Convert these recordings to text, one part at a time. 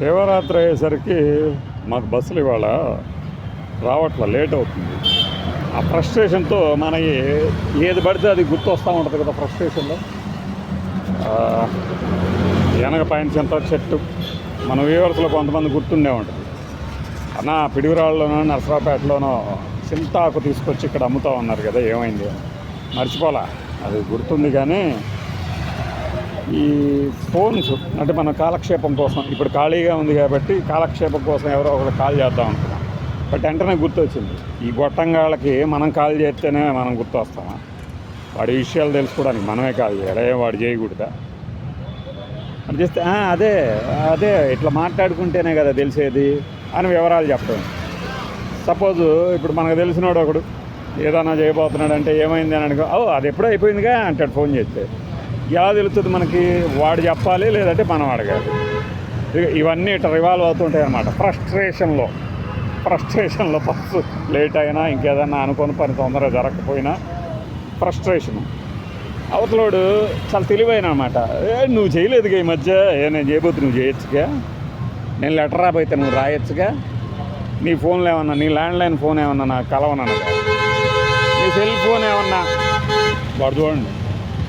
శివరాత్రి అయ్యేసరికి మాకు బస్సులు ఇవాళ రావట్లే లేట్ అవుతుంది. ఆ ఫ్రస్ట్రేషన్తో మనకి ఏది పడితే అది గుర్తు వస్తూ ఉంటుంది కదా ఫ్రస్ట్రేషన్లో. వెనక పైన చింత చెట్టు. మన వ్యూవర్స్లో కొంతమంది గుర్తుండే ఉంటుంది. అన్న పిడిగురాళ్ళలోనో నరసరావుపేటలోనో చింతాకు తీసుకొచ్చి ఇక్కడ అమ్ముతా ఉన్నారు కదా ఏమైంది మర్చిపోలా అది గుర్తుంది కానీ ఈ ఫోన్స్ అంటే మన కాలక్షేపం కోసం ఇప్పుడు ఖాళీగా ఉంది కాబట్టి కాలక్షేపం కోసం ఎవరో ఒకరు కాల్ చేద్దాం అనుకున్నాం. బట్ వెంటనే గుర్తొచ్చింది. ఈ గొట్టంగాళ్ళకి మనం కాల్ చేస్తేనే మనం గుర్తొస్తామా? వాడి విషయాలు తెలుసుకోవడానికి మనమే కాల్ చేయాలి? వాడు చేయకూడదా? అని చేస్తే అదే అదే ఇట్లా మాట్లాడుకుంటేనే కదా తెలిసేది అని వివరాలు చెప్పడం. సపోజ్ ఇప్పుడు మనకు తెలిసినోడు ఒకడు ఏదైనా చేయబోతున్నాడు అంటే ఏమైంది అని అనుకో ఓ అది ఎప్పుడో అయిపోయిందిగా అంటాడు ఫోన్ చేస్తే. ఎలా తెలుస్తుంది మనకి వాడు చెప్పాలి లేదంటే మనం అడగాలి. ఇక ఇవన్నీ ఇట్లా రివాల్వ్ అవుతుంటాయి అన్నమాట. ఫ్రస్ట్రేషన్లో ఫ్రస్ట్రేషన్లో బస్సు లేట్ అయినా ఇంకేదన్నా అనుకున్న పని తొందరగా జరగకపోయినా ఫ్రస్ట్రేషన్ అవతలోడు చాలా తెలివైన అనమాట ఏ నువ్వు చేయలేదుగా ఈ మధ్య? ఏ నేను చేయబోతు నువ్వు చేయొచ్చుగా? నేను లెటర్ రాబోయితే నువ్వు రాయొచ్చుగా? నీ ఫోన్లో ఏమన్నా నీ ల్యాండ్లైన్ ఫోన్ ఏమన్నా నాకు కలవనన్నా నీ సెల్ ఫోన్ ఏమన్నా? వాడు చూడండి.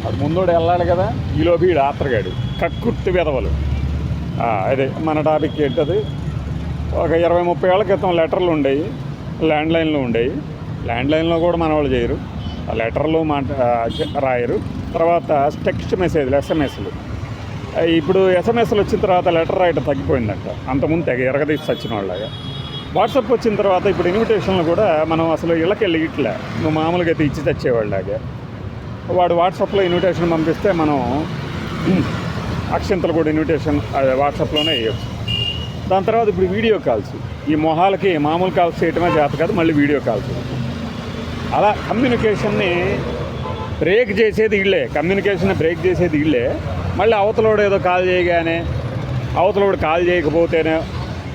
అది ముందోడు వెళ్ళాలి కదా. ఈలోపు ఈడు ఆత్రగాడు. కక్కుర్తి విధవలు. అదే మన టాపిక్ ఏంటది? ఒక ఇరవై ముప్పై ఏళ్ళ క్రితం లెటర్లు ఉండేవి ల్యాండ్లైన్లు ఉండేవి ల్యాండ్లైన్లో కూడా మన వాళ్ళు చేయరు. ఆ లెటర్లు మాట రాయరు. తర్వాత టెక్స్ట్ మెసేజ్లు ఎస్ఎంఎస్లు. ఇప్పుడు ఎస్ఎంఎస్లు వచ్చిన తర్వాత లెటర్ రాయటం తగ్గిపోయిందంట. అంతకుముందు తెగ ఎరగదీసి వచ్చిన వాళ్ళగా వాట్సాప్ వచ్చిన తర్వాత ఇప్పుడు ఇన్విటేషన్లు కూడా మనం అసలు ఇళ్ళకి వెళ్ళి ఇట్లా. నువ్వు మామూలుగా అయితే ఇచ్చి తెచ్చేవాళ్ళలాగా. వాడు వాట్సాప్లో ఇన్విటేషన్ పంపిస్తే మనం అక్షంతలు కూడా ఇన్విటేషన్ అదే వాట్సాప్లోనే వేయచ్చు. దాని తర్వాత ఇప్పుడు వీడియో కాల్స్. ఈ మొహాలకి మామూలు కాల్స్ చేయటమే చేత కాదు మళ్ళీ వీడియో కాల్స్. అలా కమ్యూనికేషన్ని బ్రేక్ చేసేది ఇళ్ళే. కమ్యూనికేషన్ బ్రేక్ చేసేది ఇళ్ళే. మళ్ళీ అవతలోడు ఏదో కాల్ చేయగానే అవతలోడు కాల్ చేయకపోతేనే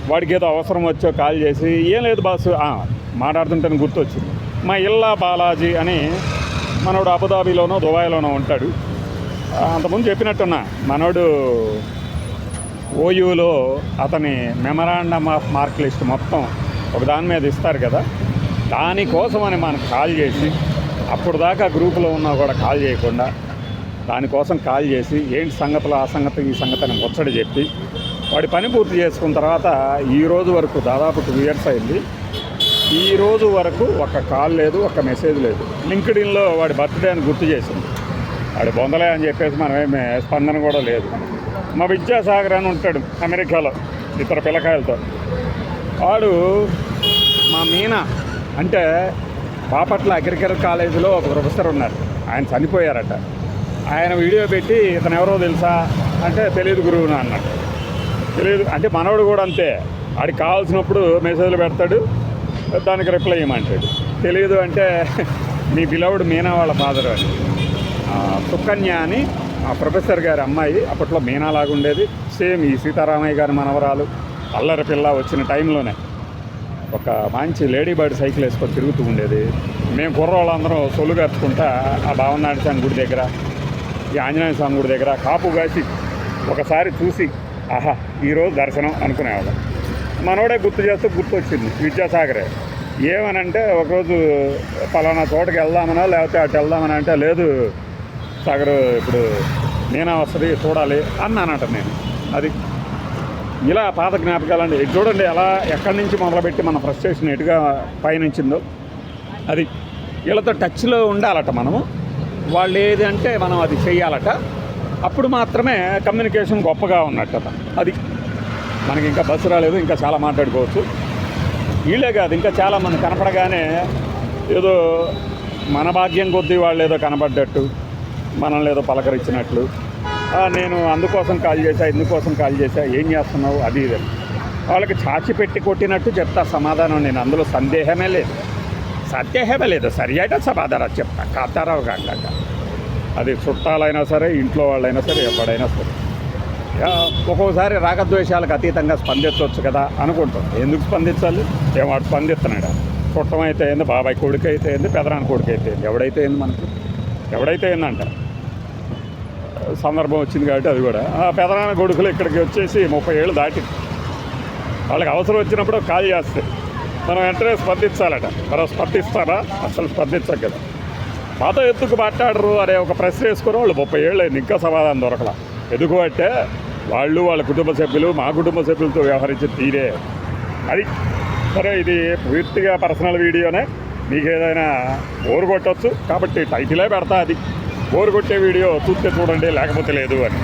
వాడికి ఏదో అవసరం వచ్చో కాల్ చేసి ఏం లేదు బాసు ఆ, మాట్లాడుతుంటే గుర్తొచ్చింది. మా ఇల్లా బాలాజీ అని మనోడు అబుదాబీలోనో దుబాయ్లోనో ఉంటాడు. అంతకుముందు చెప్పినట్టున్నా మనోడు ఓయూలో అతని మెమరాండమ్ ఆఫ్ మార్క్ లిస్ట్ మొత్తం ఒక దాని మీద ఇస్తారు కదా. దానికోసమని మనకు కాల్ చేసి అప్పుడు దాకా గ్రూపులో ఉన్నా కూడా కాల్ చేయకుండా దానికోసం కాల్ చేసి ఏంటి సంగతులు ఆ సంగతి ఈ సంగతి అని ముచ్చడి చెప్పి వాడి పని పూర్తి చేసుకున్న తర్వాత ఈ రోజు వరకు దాదాపు టూ ఇయర్స్ అయింది. ఈ రోజు వరకు ఒక కాల్ లేదు ఒక మెసేజ్ లేదు. లింక్డ్ఇన్లో వాడి బర్త్డే అని గుర్తు చేసింది. వాడి బొందలే అని చెప్పేసి మనమేమి స్పందన కూడా లేదు. మా విద్యాసాగర్ అని ఉంటాడు అమెరికాలో ఇతర పిల్లకాయలతో. వాడు మా మీనా అంటే బాపట్ల అగ్రికల్చర్ కాలేజీలో ఒక ప్రొఫెసర్ ఉన్నారు. ఆయన చనిపోయారట. ఆయన వీడియో పెట్టి ఇతను ఎవరో తెలుసా? అంటే తెలియదు గురువు అన్నట్టు తెలియదు అంటే మనవడు కూడా అంతే. వాడికి కావాల్సినప్పుడు మెసేజ్లు పెడతాడు. దానికి రిప్లై ఇవ్వమంటాడు. తెలియదు అంటే మీ బిలవుడు మీనా వాళ్ళ ఫాదర్ అని. సుకన్య అని ఆ ప్రొఫెసర్ గారి అమ్మాయి అప్పట్లో మీనా లాగా ఉండేది. సేమ్ ఈ సీతారామయ్య గారి మనవరాలు అల్లరి పిల్ల వచ్చిన టైంలోనే ఒక మంచి లేడీ బర్డ్ సైకిల్ వేసుకొని తిరుగుతూ ఉండేది. మేము కుర్రోళ్ళందరం సొల్లు కట్టుకుంటా ఆ భావనాడు స్వామి గుడి దగ్గర ఈ ఆంజనేయ స్వామి గుడి దగ్గర కాపు కాసి ఒకసారి చూసి ఆహా ఈరోజు దర్శనం అనుకునేవాళ్ళం. మనోడే గుర్తు చేస్తూ గుర్తు వచ్చింది విద్యాసాగరే. ఏమనంటే ఒకరోజు పలానా చోటకి వెళ్దామనా లేకపోతే అటు వెళ్దామని అంటే లేదు సాగర్ ఇప్పుడు నేనా వస్తుంది చూడాలి అన్నానట నేను. అది ఇలా పాత జ్ఞాపకాలండి ఇది చూడండి ఎలా ఎక్కడి నుంచి మొదలుపెట్టి మన ఫ్రస్ట్రేషన్ ఎటుగా పయనించిందో. అది వీళ్ళతో టచ్లో ఉండాలట మనము. వాళ్ళు ఏది అంటే మనం అది చెయ్యాలట. అప్పుడు మాత్రమే కమ్యూనికేషన్ గొప్పగా ఉన్నట్టు మనకి ఇంకా బస్సు రాలేదు ఇంకా చాలా మాట్లాడుకోవచ్చు. వీళ్ళే కాదు ఇంకా చాలా మంది కనపడగానే ఏదో మన భాగ్యం కొద్దీ వాళ్ళు ఏదో కనపడ్డట్టు మనల్ని ఏదో పలకరించినట్లు. నేను అందుకోసం కాల్ చేశా ఇందుకోసం కాల్ చేశా ఏం చేస్తున్నావు అది ఇది. వాళ్ళకి చాచి పెట్టి కొట్టినట్టు చెప్తా సమాధానం నేను అందులో సందేహమే లేదు. సందేహమే లేదు సరి అయినా సమాధానం చెప్తా కాతారావు కాక అది చుట్టాలైనా సరే ఇంట్లో వాళ్ళైనా సరే ఎవడైనా సరే. ఒక్కోసారి రాగద్వేషాలకు అతీతంగా స్పందించవచ్చు కదా అనుకుంటాం. ఎందుకు స్పందించాలి? ఏమాడు స్పందిస్తున్నాడు? చుట్టం అయితే ఏంది బాబాయ్ కొడుకు అయితే ఏంది పెదరాని కొడుకు అయితే ఏంది ఎవడైతే ఏంది మనకి? ఎవడైతే ఏందంట సందర్భం వచ్చింది కాబట్టి అది కూడా. ఆ పెదనాన్న కొడుకులు ఇక్కడికి వచ్చేసి ముప్పై ఏళ్ళు దాటి వాళ్ళకి అవసరం వచ్చినప్పుడు కాల్ చేస్తే మనం వెంటనే స్పందించాలట. మనం స్పందిస్తారా? అసలు స్పందించం కదా. మాతో ఎందుకు మాట్లాడరు అనే ఒక ప్రశ్న వేసుకుని వాళ్ళు ముప్పై ఏళ్ళు అయింది ఇంకా సమాధానం దొరకలా. ఎందుకు అంటే వాళ్ళు వాళ్ళ కుటుంబ సభ్యులు మా కుటుంబ సభ్యులతో వ్యవహరించే తీరే. అది సరే ఇది పూర్తిగా పర్సనల్ వీడియోనే. మీకు ఏదైనా బోరు కొట్టచ్చు కాబట్టి టైటిలే పెడతా అది. బోరు కొట్టే వీడియో చూస్తే చూడండి లేకపోతే లేదు అని.